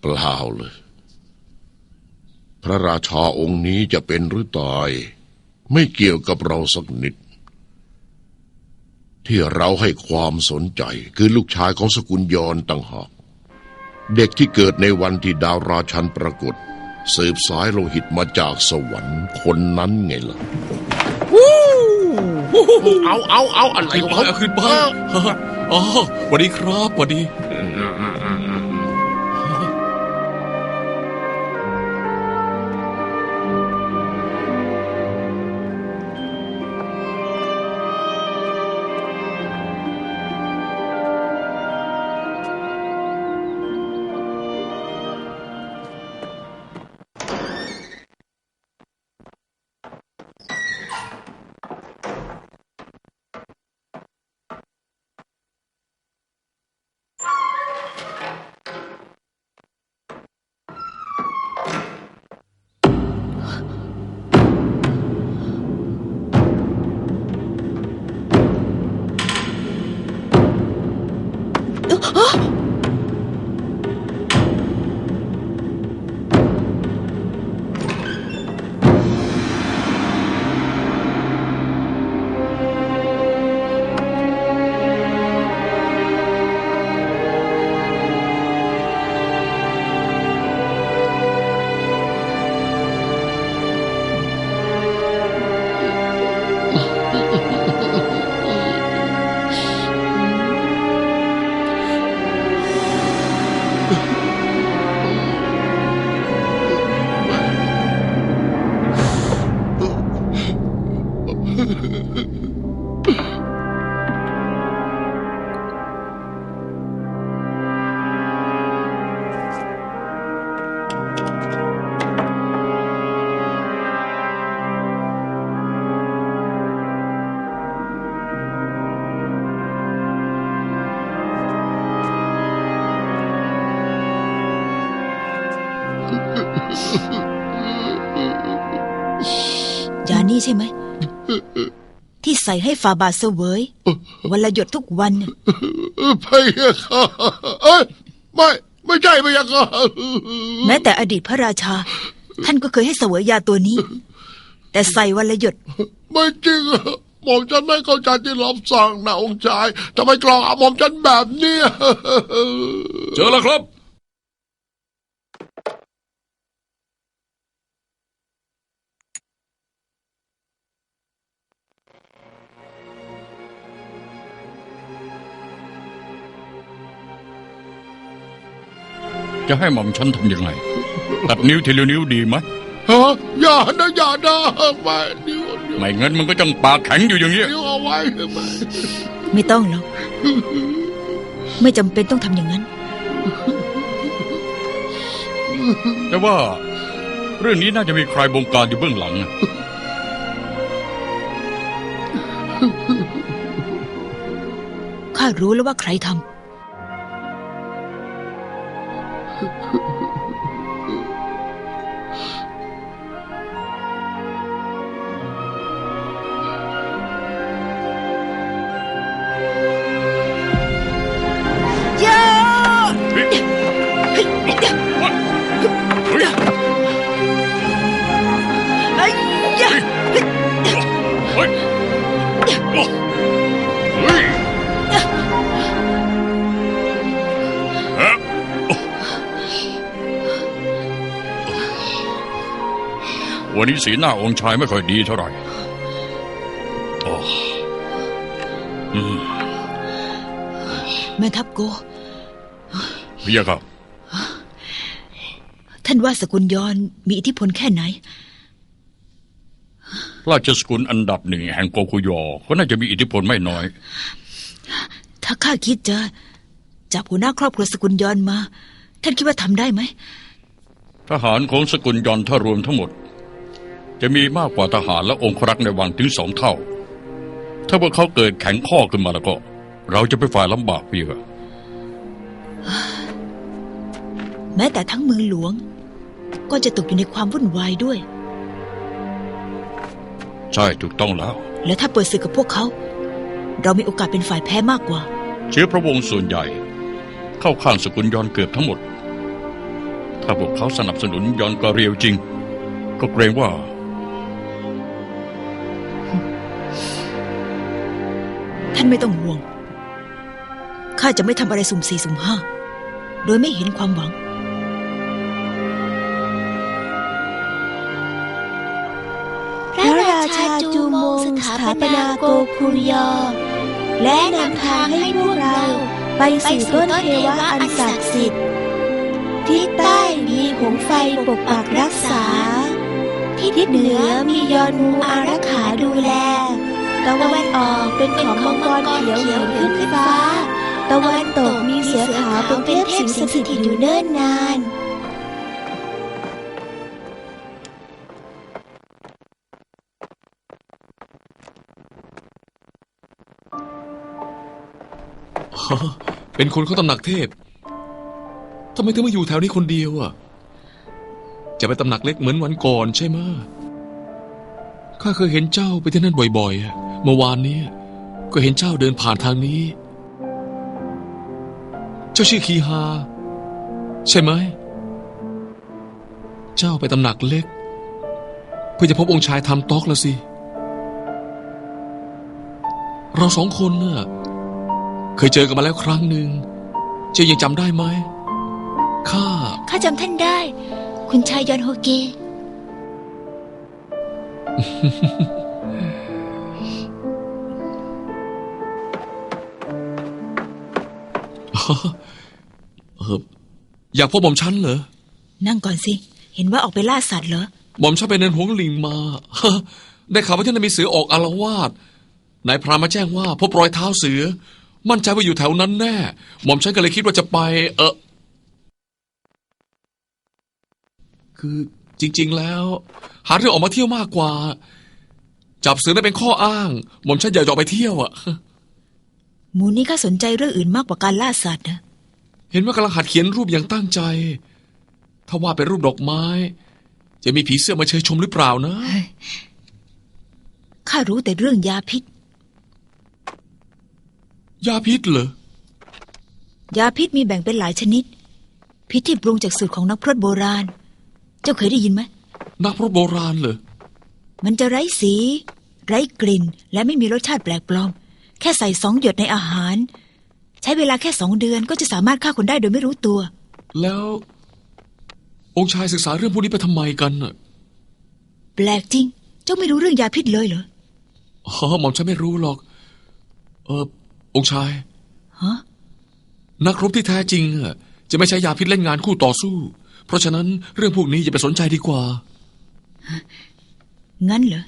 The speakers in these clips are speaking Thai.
เปล่าเลย พระราชาองค์นี้จะเป็นหรือตาย ไม่เกี่ยวกับเราสักนิด ที่เราให้ความสนใจคือลูกชายของสกุลยอนต่างหากเด็กที่เกิดในวันที่ดาวราชันปรากฏ สืบสายโลหิตมาจากสวรรค์คนนั้นไงล่ะเอาเอาเอาอะไรขึ้นของไปเขาเอาขึ้นไปอ๋อสวัสดีครับสวัสดียานี่ ช่ไหม ที่ใส่ให้ฟาบาทเสวยวันละหยดทุกวันน่ะพะยะค่ะเอ้ยไม่ไม่ใช่พะยะค่ะแม้แต่อดีตพระราชา ท่านก็เคยให้เสวยยาตัวนี้ แต่ใส่วันละหยด ไม่จริงอะหม่อมฉันไม่เข้าใจที่รับสั่งนะองค์ชายทำไมกลองอาหม่อมฉันแบบเนี้ยเจอแล้วครับ จะให้หม่อมฉันทำยังไง ตัดนิ้วทีละนิ้วดีไหมฮะอย่านะอย่านะไม่นิ้วนิ้วไม่งั้นมันก็ต้องปากแข็งอยู่อย่างเงี้ยนิ้วเอาไว้ไม่ไม่ต้องหรอก ไม่จำเป็นต้องทำอย่างนั้น แต่ว่า เรื่องนี้น่าจะมีใครบงการอยู่เบื้องหลังนะข้ารู้แล้วว่าใครทำ วันนี้สีหน้าองค์ชายไม่ค่อยดีเท่าไหร่โอ้อืมแม่ทัพโกพี่ยะครับ ท่านว่าสกุลยอนมีอิทธิพลแค่ไหน ราชสกุลอันดับหนึ่งแห่งโกคุยอ ก็น่าจะมีอิทธิพลไม่น้อย ถ้าข้าคิดจะจับหัวหน้าครอบครัวสกุลยอนมา ท่านคิดว่าทำได้ไหม ทหารของสกุลยอนถ้ารวมทั้งหมด จะมีมากกว่าทหารและองครักษ์ในวังถึงสองเท่า ถ้าพวกเขาเกิดแข็งข้อขึ้นมาแล้วก็ เราจะไปฝ่ายลำบากพี่ครับแม้แต่ทั้งเมืองหลวง ก็จะตกอยู่ในความวุ่นวายด้วย ใช่ถูกต้องแล้ว แล้วถ้าเปิดศึกกับพวกเขา เรามีโอกาสเป็นฝ่ายแพ้มากกว่า เชื้อพระวงศ์ส่วนใหญ่ เข้าข้างสกุลยอนเกือบทั้งหมด ถ้าพวกเขาสนับสนุนยอนกอเรียวจริง ก็เกรงว่า ท่านไม่ต้องห่วง ข้าจะไม่ทำอะไรสุ่มสี่สุ่มห้า โดยไม่เห็นความหวัง พระราชาจูโมงสถาปนาโกคุรยอ และนำทางให้พวกเรา ไปสู่ต้นเทวะอันศักดิ์สิทธิ์ทิศใต้มีหงไฟปกปักรักษา ทิศเหนือมียอดมูอารักขาดูแล ตะวันออกเป็นของมังกรเขียวเหี่ยวขึ้นฟ้า ตะวันตกมีเสือขาวเป็นเทพสิงสถิตอยู่เนิ่นนานเป็นคนเขาตำหนักเทพ ทำไมถึงมาอยู่แถวนี้คนเดียวอะ จะไปตำหนักเล็กเหมือนวันก่อนใช่ไหมข้าเคยเห็นเจ้าไปที่นั่นบ่อยๆอะ เมื่อวานนี้ ก็เห็นเจ้าเดินผ่านทางนี้ เจ้าชื่อคีฮา ใช่ไหม เจ้าไปตำหนักเล็ก เพื่อจะพบองค์ชายทำต๊อกแล้วสิ เราสองคนน่ะ เคยเจอกันมาแล้วครั้งหนึ่ง เจ้ายังจำได้ไหม ข้า ข้าจำท่านได้ คุณชายยอนโฮเก เอออยากพบหม่อมฉันเหรอ นั่งก่อนสิ เห็นว่าออกไปล่าสัตว์เหรอ หม่อมฉันไปเนินหวงลิงมา ได้ข่าวว่าที่นั่นมีเสือออกอารวาส นายพรานมาแจ้งว่า พบรอยเท้าเสือ มั่นใจว่าอยู่แถวนั้นแน่ หม่อมฉันก็เลยคิดว่าจะไป เออ คือจริง ๆ แล้ว หาเรื่องออกมาเที่ยวมากกว่า จับเสือนั่นเป็นข้ออ้าง หม่อมฉันอยากจะออกไปเที่ยวอะ หมูนี่ข้าสนใจเรื่องอื่นมากกว่าการล่าสัตว์นะ เห็นว่ากำลังหัดเขียนรูปอย่างตั้งใจ ถ้าว่าเป็นรูปดอกไม้ จะมีผีเสื้อมาเชยชมหรือเปล่านะ ข้ารู้แต่เรื่องยาพิษ ยาพิษเหรอ ยาพิษมีแบ่งเป็นหลายชนิด พิษที่ปรุงจากสูตรของนักพรตโบราณ เจ้าเคยได้ยินไหม นักพรตโบราณเหรอ มันจะไร้สี ไร้กลิ่น และไม่มีรสชาติแปลกปลอม แค่ใส่สองหยดในอาหาร ใช้เวลาแค่สองเดือนก็จะสามารถฆ่าคนได้โดยไม่รู้ตัว แล้ว องค์ชายศึกษาเรื่องพวกนี้ไปทำไมกันน่ะแปลกจริง เจ้าไม่รู้เรื่องยาพิษเลยเหรออ๋อหม่อมฉันไม่รู้หรอก เออองค์ชาย ฮะ นักรบที่แท้จริงอะจะไม่ใช้ยาพิษเล่นงานคู่ต่อสู้ เพราะฉะนั้นเรื่องพวกนี้อย่าไปสนใจดีกว่า งั้นเหรอ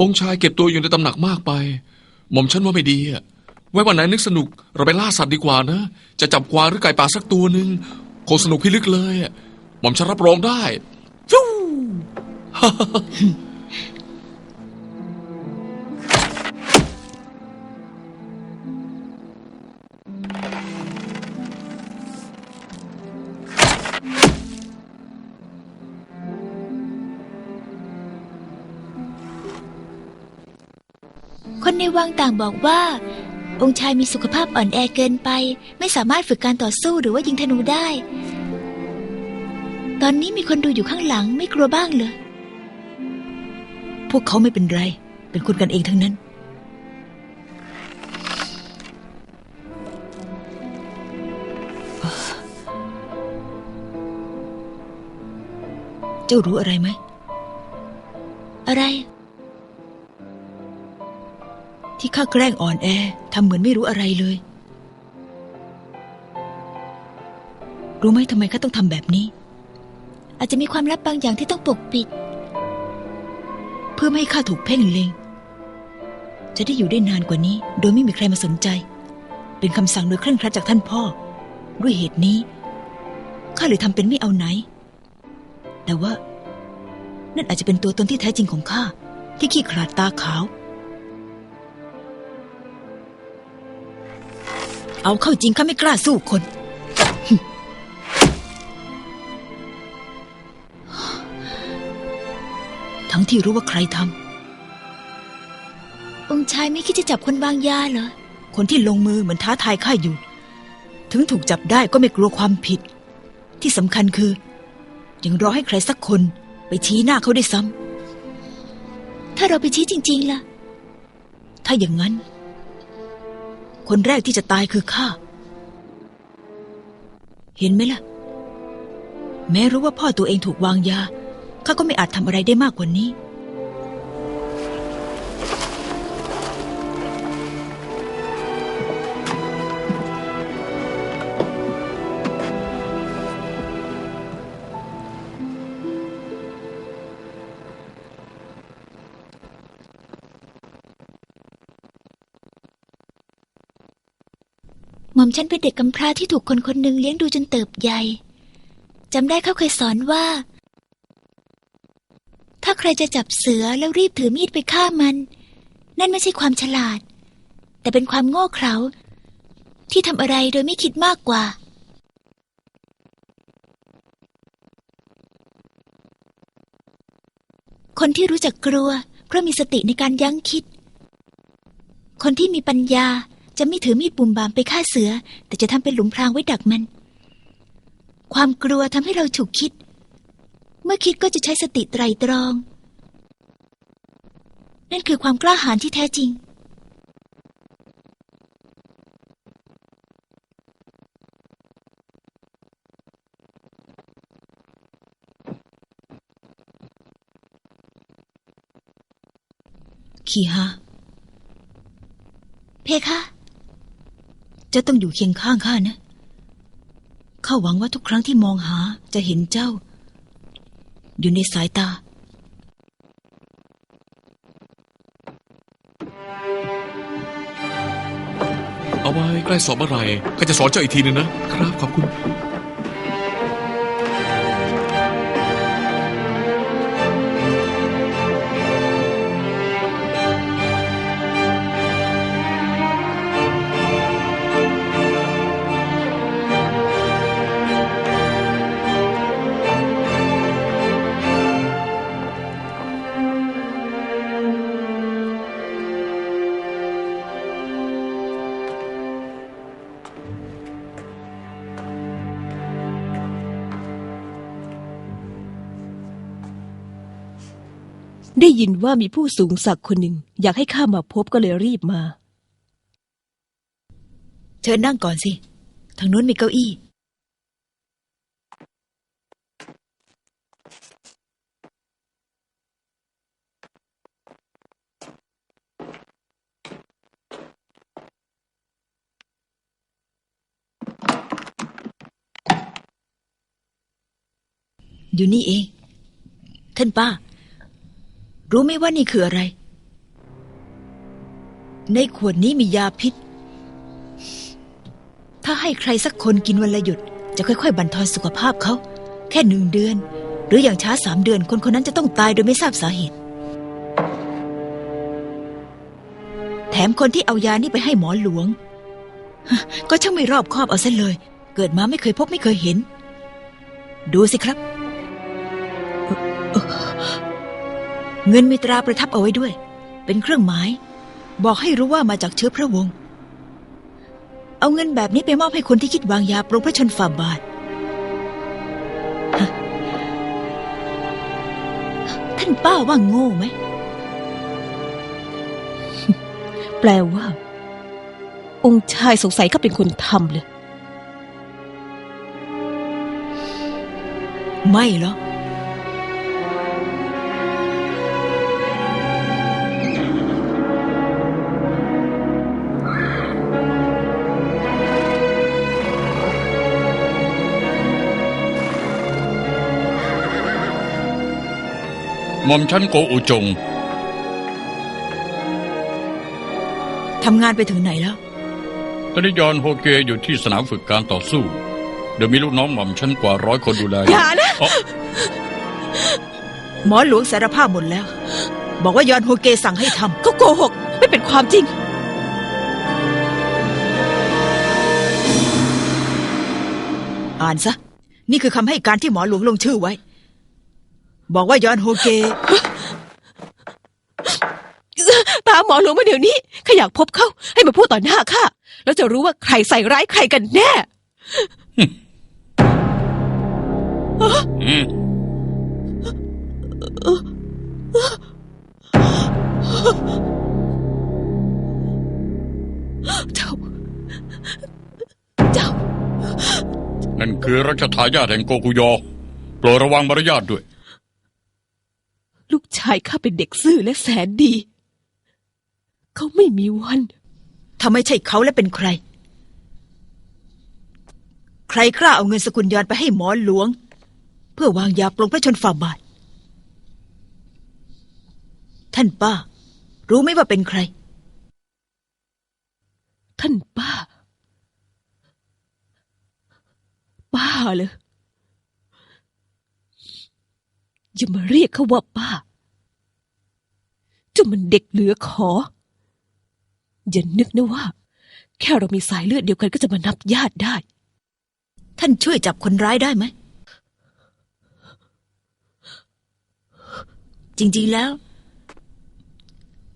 องค์ชายเก็บตัวอยู่ในตำหนักมากไป หม่อมฉันว่าไม่ดีอะไว้วันไหนนึกสนุกเราไปล่าสัตว์ดีกว่านะ จะจับกวางหรือไก่ป่าสักตัวหนึ่งคงสนุกพิลึกเลยอะหม่อมฉันรับรองได้ฟิว คนในวังต่างบอกว่า องค์ชายมีสุขภาพอ่อนแอเกินไป ไม่สามารถฝึกการต่อสู้หรือว่ายิงธนูได้ ตอนนี้มีคนดูอยู่ข้างหลังไม่กลัวบ้างเหรอพวกเขาไม่เป็นไร เป็นคนกันเองทั้งนั้น เจ้ารู้อะไรไหม อะไร ที่ข้าแกล้งอ่อนแอทำเหมือนไม่รู้อะไรเลย รู้ไหมทำไมข้าต้องทำแบบนี้ อาจจะมีความลับบางอย่างที่ต้องปกปิด เพื่อไม่ให้ข้าถูกเพ่งเล็ง จะได้อยู่ได้นานกว่านี้ โดยไม่มีใครมาสนใจ เป็นคำสั่งโดยเคร่งครัดจากท่านพ่อ ด้วยเหตุนี้ข้าเลยทำเป็นไม่เอาไหน แต่ว่า นั่นอาจจะเป็นตัวตนที่แท้จริงของข้าที่ขี้ขลาดตาขาว เอาเข้าจริงข้าไม่กล้าสู้คน ทั้งที่รู้ว่าใครทำองค์ชายไม่คิดจะจับคนบางยาเหรอ คนที่ลงมือเหมือนท้าทายข้าอยู่ ถึงถูกจับได้ก็ไม่กลัวความผิด ที่สำคัญคือ ยังรอให้ใครสักคนไปชี้หน้าเขาได้ซ้ำถ้าเราไปชี้จริง ๆล่ะ ถ้าอย่างนั้น คนแรกที่จะตายคือข้า เห็นไหมล่ะ แม้รู้ว่าพ่อตัวเองถูกวางยาข้าก็ไม่อาจทำอะไรได้มากกว่านี้ อมฉันเป็นเด็กกำพร้าที่ถูกคนคนหนึ่งเลี้ยงดูจนเติบใหญ่จำได้เขาเคยสอนว่า ถ้าใครจะจับเสือแล้วรีบถือมีดไปฆ่ามัน นั่นไม่ใช่ความฉลาด แต่เป็นความโง่เขลาที่ทำอะไรโดยไม่คิดมากกว่า คนที่รู้จักกลัว เพราะมีสติในการยั้งคิด คนที่มีปัญญา จะไม่ถือมีดปุ่มบามไปฆ่าเสือ แต่จะทำเป็นหลุมพรางไว้ดักมัน ความกลัวทำให้เราฉุกคิด เมื่อคิดก็จะใช้สติไตรตรอง นั่นคือความกล้าหาญที่แท้จริงขีฮาเพคะเจ้าต้องอยู่เคียงข้างข้านะ ข้าหวังว่าทุกครั้งที่มองหาจะเห็นเจ้า อยู่ในสายตา เอาไว้ใกล้สอบเมื่อไหร่ข้าจะสอนเจ้าอีกทีหนึ่งนะครับ ขอบคุณ ยินว่ามีผู้สูงศักดิ์คนหนึ่ง อยากให้ข้ามาพบก็เลยรีบมา เชิญนั่งก่อนสิ ทางโน้นมีเก้าอี้ อยู่นี่เอง ท่านป้า รู้ไหมว่านี่คืออะไร ในขวดนี้มียาพิษ ถ้าให้ใครสักคนกินวันละหยุด จะค่อยๆ บั่นทอนสุขภาพเขา แค่หนึ่งเดือน หรืออย่างช้าสามเดือน คนคนนั้นจะต้องตายโดยไม่ทราบสาเหตุ แถมคนที่เอายานี่ไปให้หมอหลวง ก็ช่างไม่รอบคอบเอาซะเลย เกิดมาไม่เคยพบไม่เคยเห็น ดูสิครับ เงินมีตราประทับเอาไว้ด้วย เป็นเครื่องหมาย บอกให้รู้ว่ามาจากเชื้อพระวงศ์เอาเงินแบบนี้ไปมอบให้คนที่คิดวางยาปรงพระชนฝ่าบาทท่านป้าว่าโง่ไหม แปลว่า องค์ชายสงสัยข้าเป็นคนทำเลย ไม่หรอก หม่อมชั้นโกอุจง ทำงานไปถึงไหนแล้ว ตอนนี้ยอนโฮเกอยู่ที่สนามฝึกการต่อสู้ เดี๋ยวมีลูกน้องหม่อมชั้นกว่าร้อยคนดูแลอย่านะ อ๋อหมอหลวงสารภาพหมดแล้ว บอกว่ายอนโฮเกสั่งให้ทก็โกหก ไม่เป็นความจริงำอ่านซะ นี่คือคำให้การที่หมอหลวงลงชื่อไว้ บอกว่ายอนโฮเกตามหมอหลวงมาเดี๋ยวนี้ข้าอยากพบเขาให้มาพูดต่อหน้าข้าแล้วจะรู้ว่าใครใส่ร้ายใครกันแน่อืมเจ้า เจ้า นั่นคือรัชทายาทแห่งโกกุยอโปรดระวังมารยาทด้วย ลูกชายข้าเป็นเด็กซื่อและแสนดี เขาไม่มีวันถ้าไม่ใช่เขาและเป็นใคร ใครกล้าเอาเงินสกุลยอนไปให้หมอหลวง เพื่อวางยาปลงพระชนฝ่าบาท ท่านป้า รู้ไหมว่าเป็นใคร ท่านป้า ป้าเลย อย่ามาเรียกเขาว่าป้าจ้ามันเด็กเหลือขอ อย่านึกนะว่า แค่เรามีสายเลือดเดียวกันก็จะมานับญาติได้ ท่านช่วยจับคนร้ายได้ไหม จริงๆแล้ว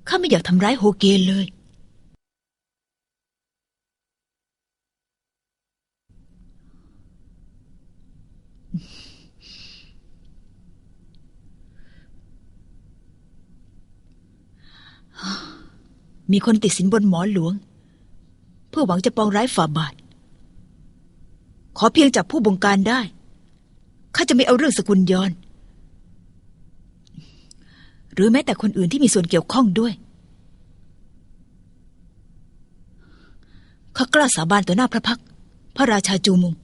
ข้าไม่อยากทำร้ายโฮเกนเลย มีคนติดสินบนหมอหลวง เพื่อหวังจะปองร้ายฝ่าบาท ขอเพียงจับผู้บงการได้ ข้าจะไม่เอาเรื่องสกุลยอน หรือแม้แต่คนอื่นที่มีส่วนเกี่ยวข้องด้วย ข้ากล้าสาบานต่อหน้าพระพัก พระราชาจูมุง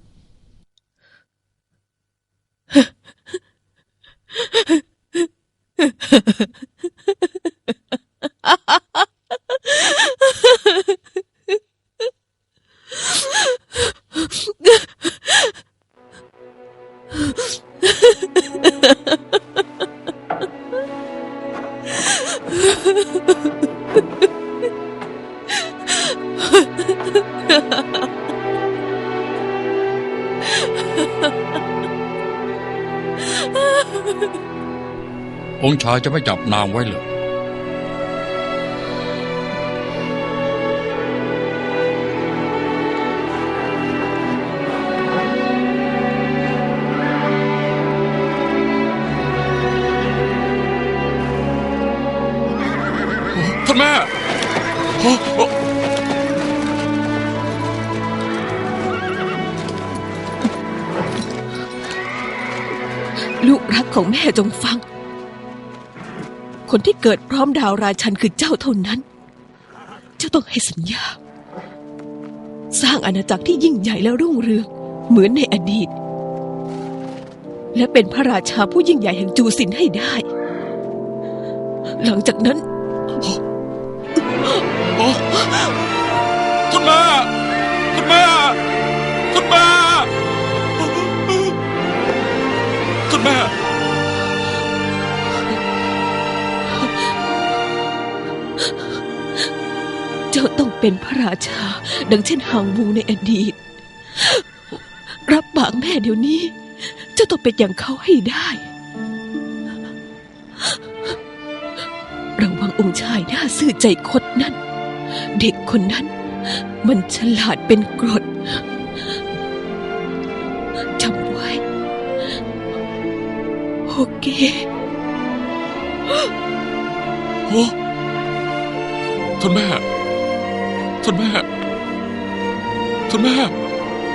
องค์ชายจะไม่จับนางไว้เลย ของแม่จงฟัง คนที่เกิดพร้อมดาวราชันคือเจ้าเท่านั้น เจ้าต้องให้สัญญา สร้างอาณาจักรที่ยิ่งใหญ่และรุ่งเรือง เหมือนในอดีต และเป็นพระราชาผู้ยิ่งใหญ่แห่งจูสินให้ได้ หลังจากนั้นโอ้ท่านแม่ท่านแม่ท่านแม่ท่านแม่ จ้าต้องเป็นพระราชา ดังเช่นหางวูในอดีต รับปากแม่เดี๋ยวนี้ เจ้าต้องเป็นอย่างเขาให้ได้ ระวังองค์ชายหน้าซื่อใจคดนั่นเด็กคนนั้น มันฉลาดเป็นกรดจำไว้ โอเคโอ้ท่านแม่ ท่านแม่ ท่านแม่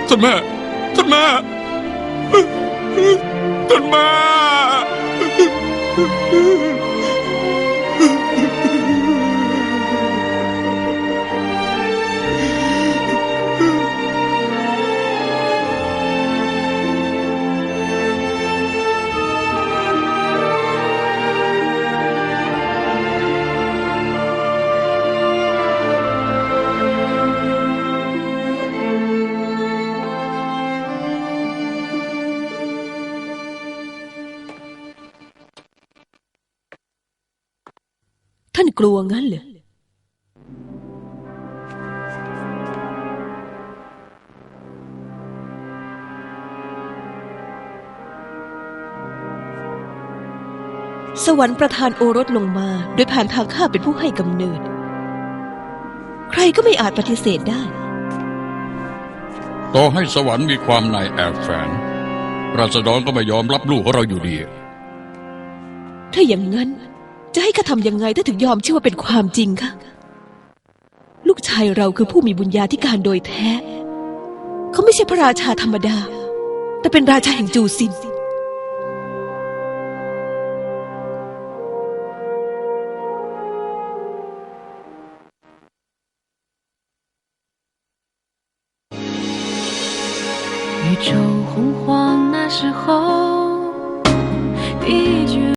ท่านแม่ ท่านแม่ ท่านแม่ กลัวงั้นเหรอสสวรรค์ประทานโอรสลงมา โดยผ่านทางข้าเป็นผู้ให้กำเนิด ใครก็ไม่อาจปฏิเสธได้ ต่อให้สวรรค์มีความในแอบแฝงราษฎรก็ไม่ยอมรับลูกของเราอยู่ดี ถ้าอย่างนั้น จะให้ข้าทำยังไงถ้าถึงยอมเชื่อว่าเป็นความจริงคะลูกชายเราคือผู้มีบุญญาธิการโดยแท้ เขาไม่ใช่พระราชาธรรมดา แต่เป็นราชาแห่งจูซิน